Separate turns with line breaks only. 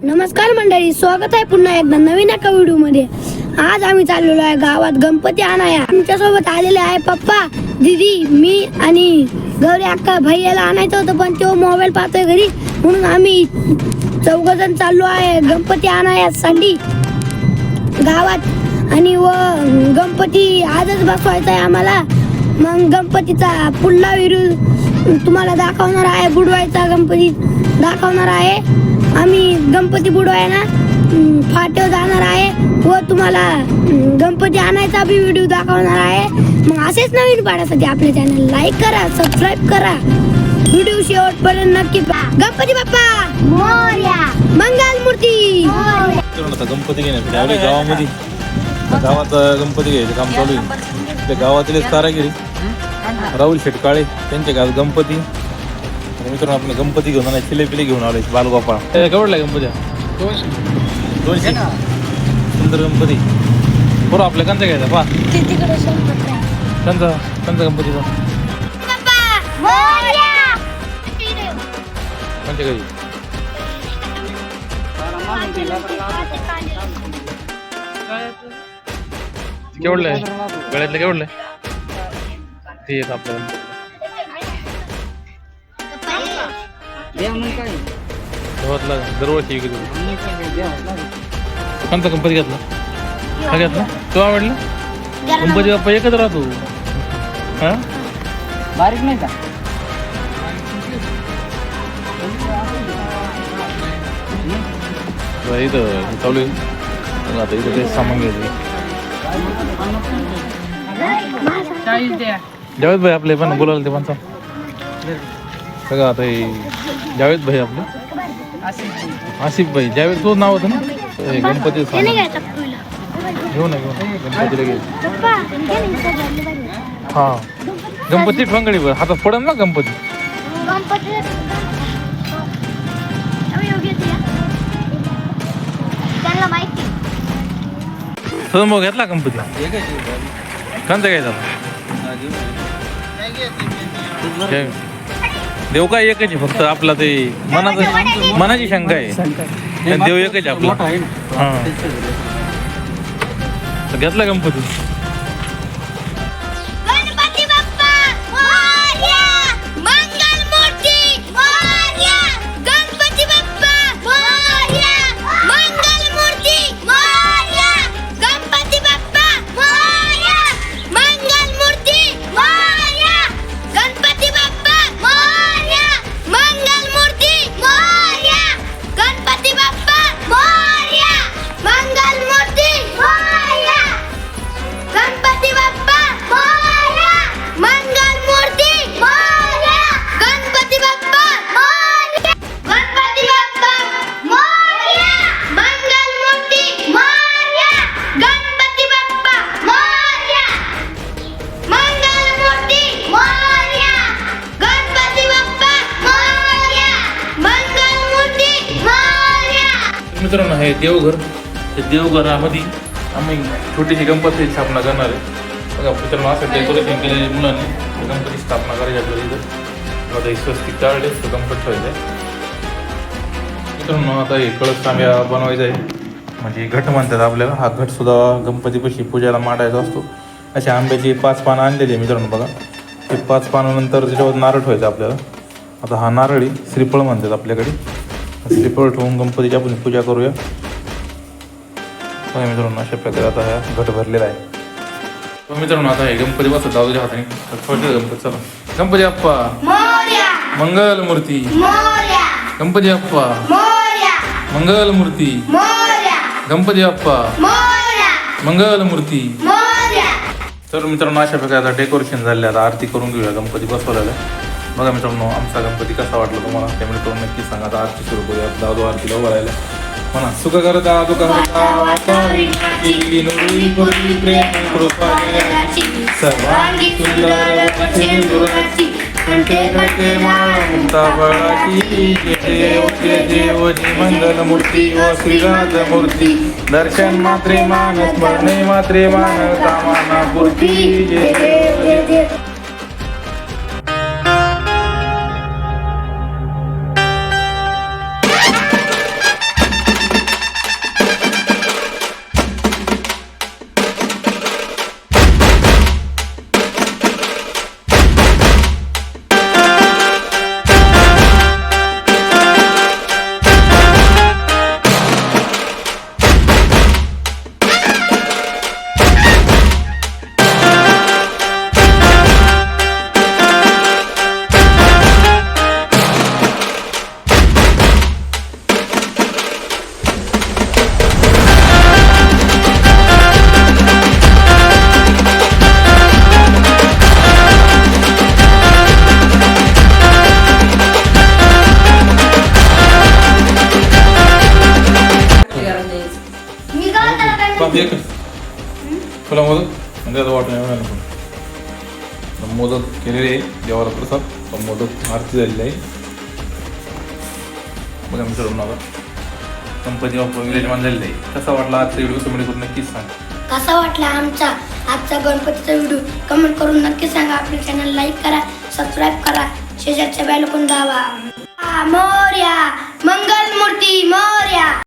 नमस्कार मंडळी स्वागत आहे पुन्हा एकदा नवीन एका व्हिडिओमध्ये आज आम्ही चाललेलो आहे गावात गणपती आणाया आमच्यासोबत आलेले आहे पप्पा दीदी मी आणि गौरी अक्का. भैयाला आणायचं होतं पण तो मोबाईल पाहतोय घरी. म्हणून आम्ही चौघ जण चाललो आहे गणपती आणायासाठी गावात. आणि व गणपती आजच बसवायचा आहे आम्हाला. मग गणपतीचा पुढला व्हिडिओ तुम्हाला दाखवणार आहे बुडवायचा गणपती दाखवणार आहे. आम्ही गणपती बुडवायला फाट्यावर जाणार आहे व तुम्हाला गणपती आणायचा बी व्हिडिओ दाखवणार आहे. मग असेच नवीन पाहण्यासाठी आपले चॅनल लाईक करा सबस्क्राईब करा. व्हिडिओ शेवटपर्यंत नक्की पहा. गणपती बाप्पा! मोर्या! मंगल मूर्ती!
गणपती घेण्यासाठी गावामध्ये. गावात गणपती घ्यायचं काम चालू आहे. गावातीलच कारागिरी राहुल शेटकाळे त्यांच्या गावात गणपती. आणि मित्रांनो आपण गणपती घेऊन आला चिले पिले घेऊन आलोय बालगोपाळ. केवढला गणपती. दोनशे. सुंदर गणपती. बरं आपल्या कंचा घ्यायचा? पा कंचा कंचा गणपती पण कंचा घ्यायची केवढलं आहे? गळ्यातलं केवढलं आहे? ते येत आपल्याला. गव्हातला दरवर्षी विकत होतो. कोणता गणपती घेतला? हा घेतला? तो आवडला? गणपती बाप्पा एकच राहतो. हा?
बारीक नाही का?
बरं, इथं चालू आहे. आता इथं ते सामान घ्यायचं
चाळीस द्या.
जावेद भाई आपले पण बोलायला ते पण. सांग बघा आता हे जावेद भाई आपले? आसिफ भाई. जावेद तो नाव होतं ना हे गणपती घेऊ ना घेऊ गणपतीला घेऊ हा. गणपती ठोंगडी बरं हातात पडेल ना गणपती. सदन भाऊ घेतला गणपती? कोणता घ्यायचा? देव काय एकच आहे फक्त आपला ते मनाचं मनाची शंका आहे. देव एकच आहे आपला. हा. घेतला गणपती मित्रांनो हे देवघर. ते देवघरामध्ये आम्ही छोटीशी गणपती स्थापना करणार आहे. बघा मित्रांनो असं डेकोरेशन केलेले मुलांनी. गणपती स्थापना करायची आपल्याला इथं. आता हे स्वस्तिक काढले तो गणपती ठेवायचा आहे मित्रांनो आता हे कळस तांब्या बनवायचा आहे. म्हणजे घट म्हणतात आपल्याला. हा घट सुद्धा गणपतीपाशी पूजेला मांडायचा असतो. असे आंब्याचे पाच पानं आणलेली आहे मित्रांनो बघा. ते पाच पानानंतर त्याच्यावर नारळ ठेवायचा आपल्याला. आता हा नारळी श्रीफळ म्हणतात आपल्याकडे. श्रीफळ ठेवून गणपतीची आपण पूजा करूया. मित्रांनो अशा प्रकारे आता हा घट भरलेला आहे. तर मित्रांनो आता हे गणपती बसत दादूच्या हाताने. गणपती? चला. गणपती
मोरया.
मंगल मूर्ती
मोरया.
गणपती
मोरया.
मंगल मूर्ती
मोरया.
गणपती
मोरया.
मंगल मूर्ती
मोरया.
तर मित्रांनो अशा प्रकारे आता डेकोरेशन झाले आता आरती करून घेऊया गणपती बसवलेला आहे. बघा मित्रांनो आमचा गणपती कसा वाटला तुम्हाला? त्यामुळे करून नक्की सांगा. आता आरती सुरू करूया. दादो आरतीला उभं म्हणा हो सुख करता दुःख करता प्रेम सुंदर देव जय मंगल मूर्ती व श्रीराज मूर्ती दर्शन मात्रे मान स्मरणे मात्रे मान कामाना पूर्ती. तुला मोदक म्हणजे आता वाटून येणार नको तर मोदक केलेले आहे देवाला प्रसाद तर मोदक आरती झालेली आहे. बघा मित्रांनो आता. गणपती बाप्पा विराजमान झालेले आहे. कसा वाटला आजचा व्हिडिओ? तुम्ही करून नक्कीच सांग.
कसा वाटला आमचा आजचा गणपतीचा व्हिडिओ? कमेंट करून नक्की सांगा. आपले चॅनल लाईक करा सबस्क्राईब करा. शेजारच्या बॅलकून दावा मोर्या. मंगल मूर्ती मोर्या.